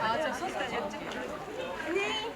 아, 저 소스까지 찍고. 네.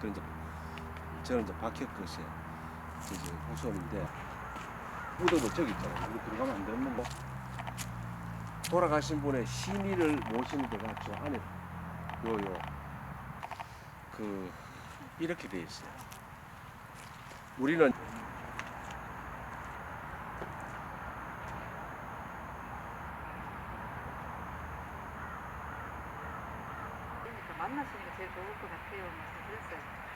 그 이제 저는 이제 박혁 것이 이제 후손인데 무덤은 저기 있잖아요. 여기 들어가면 안 되는 거. 돌아가신 분의 신의를 모시는 데가 저 안에 요요 그 이렇게 돼 있어요. 우리는 만나시는 게 제일 좋을 것 같아요. 말씀드렸어요.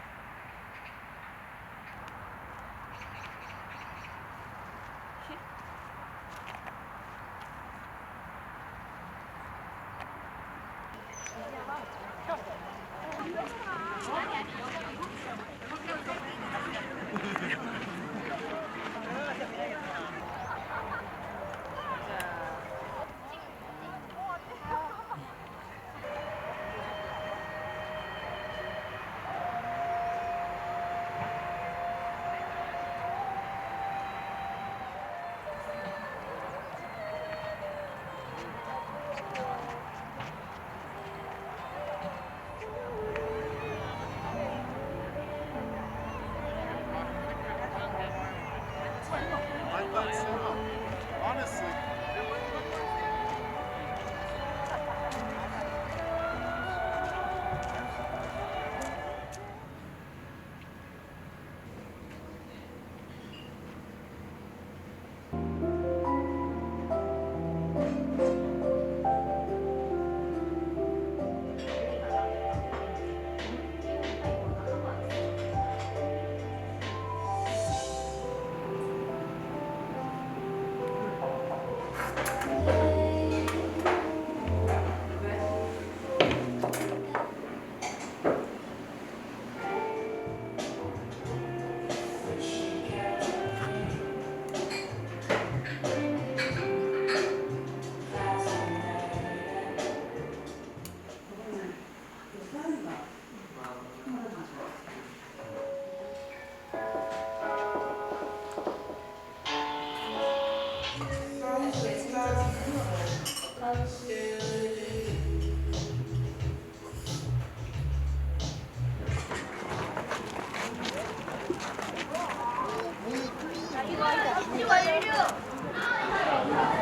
설치 완료.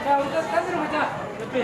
자, 우리 딴 데로 가자. 옆에.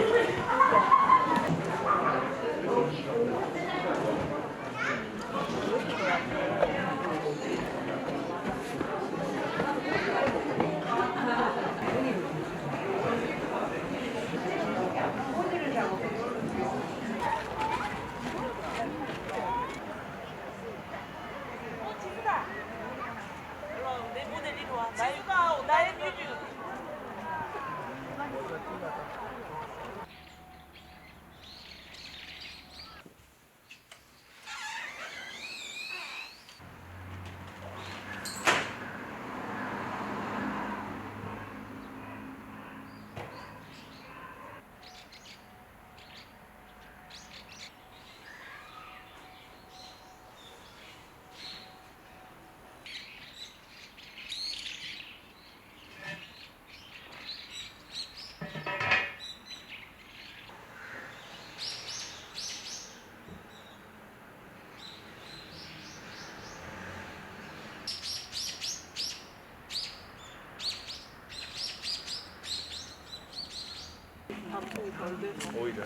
오히려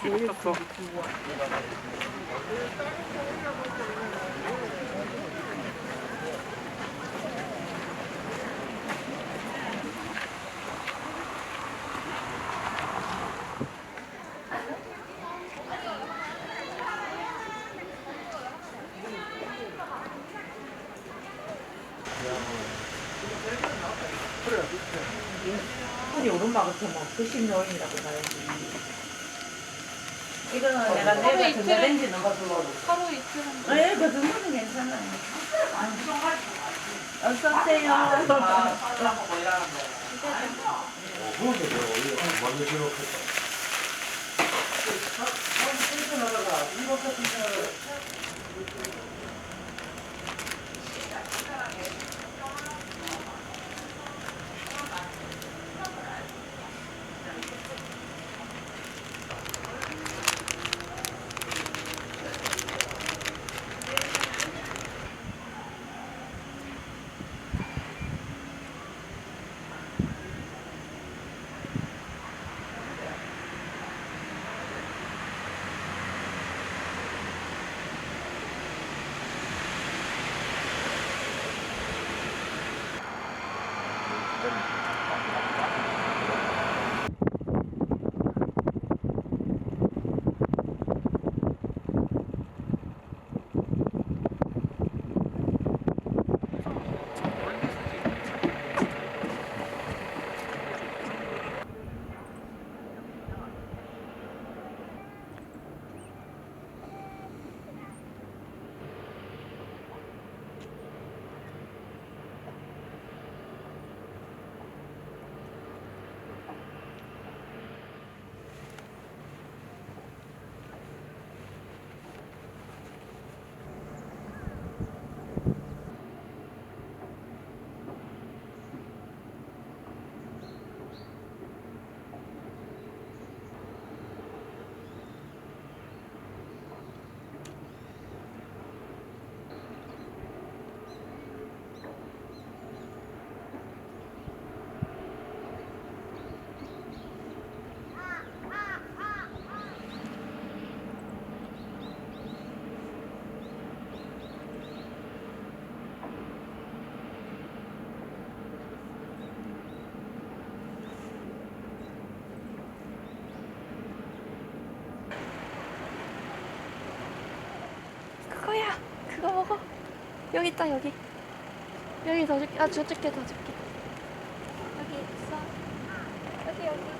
쳤어. 우리 오른마부터 뭐 90노인이라고 봐야지. 이거는 내가 내가 전자레인지 넣어서 하루 이틀 한 네, 그 정도는 괜찮아요. 어서 오세요. 그거야. 여기 있다 여기. 여기 더 줄게. 아 저쪽에 더 줄게. 여기 있어. 여기 여기.